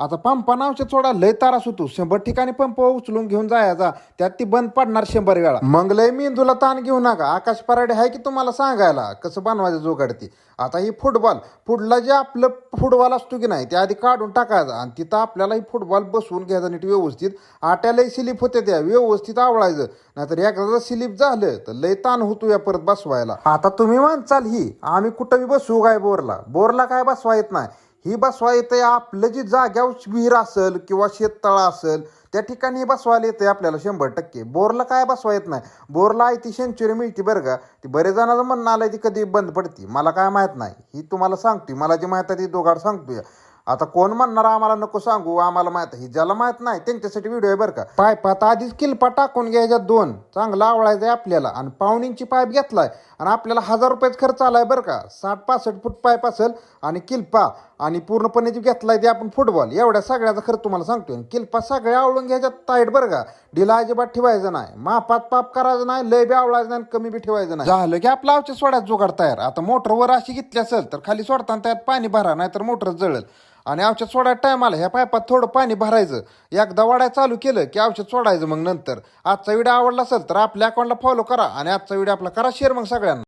आता पंपा नावच्या थोडा लय तारास होतो शंभर ठिकाणी पंप उचलून घेऊन जायचा. त्यात ती बंद पडणार शंभर वेळा. मग लय मेंदूला ताण घेऊ नका. आकाश पराडे आहे की तुम्हाला सांगायला? कसं बनवायचं जोगाडती आता ही फुटबॉल. फुडला जे आपलं फुटबॉल असतो की नाही ते आधी काढून टाकायचा आणि तिथं आपल्याला ही फुटबॉल बसवून घ्यायचा नीट व्यवस्थित. आट्यालाही स्लिप होते त्या. व्यवस्थित आवडायचं नाहीतर एकदा जर स्लिप झालं तर लय ताण होतो या परत बसवायला. आता तुम्ही म्हणचाल ही. आम्ही कुठं बी काय बोरला? बोरला काय बसवा येत नाही. ही बसवा येते आपलं जी जाग्यावर विहीर असेल किंवा शेततळा असेल त्या ठिकाणी बसवायला येते आपल्याला शंभर टक्के. बोरला काय बसवा येत नाही? बोरला आहे ती सेंच्युरी मिळते बरं का. ती बरेच जणांचं म्हणणं आलंय ती कधी बंद पडते. मला काय माहीत नाही. ही तुम्हाला सांगतोय. मला जी माहीत आहे ती दोघाड सांगतोय. आता कोण म्हणणार आम्हाला नको सांगू आम्हाला माहीत आहे. ज्याला माहीत नाही त्यांच्यासाठी व्हिडिओ आहे बरं का. पायपात आधीच किल्पा टाकून घ्यायच्या दोन. चांगला आवळायचं आहे आपल्याला. आणि पाहुणींची पाईप घेतलाय. आणि आपल्याला हजार रुपयाच खर्च आलाय बरं का. साठ पासष्ट फूट पाईप असेल आणि किल्पा. आणि पूर्णपणे जे घेतलाय ते आपण फुटबॉल एवढ्या सगळ्याचा खर्च तुम्हाला सांगतोय. किल्पा सगळ्या आवळून घ्यायच्या ताईट बरं का. ढिला अजिबात ठेवायचं नाही. मापात पाप करायचं नाही लय बी आवळायचं नाही आणि कमी बी ठेवायचं नाही. झालं की आपलं आवच्या सोडायचं जोगाड तयार. आता मोटरवर अशी घेतली असेल तर खाली सोडताना त्यात पाणी भरा नाही तर मोटर जळेल. आणि औषध सोडायला टाईम आला ह्या पायपात थोडं पाणी भरायचं. एकदा वाढायला चालू केलं की औषध सोडायचं मग नंतर. आजचा व्हिडिओ आवडला असेल तर आपल्या अकाउंटला फॉलो करा आणि आजचा व्हिडिओ आपला करा शेअर मग सगळ्यांना.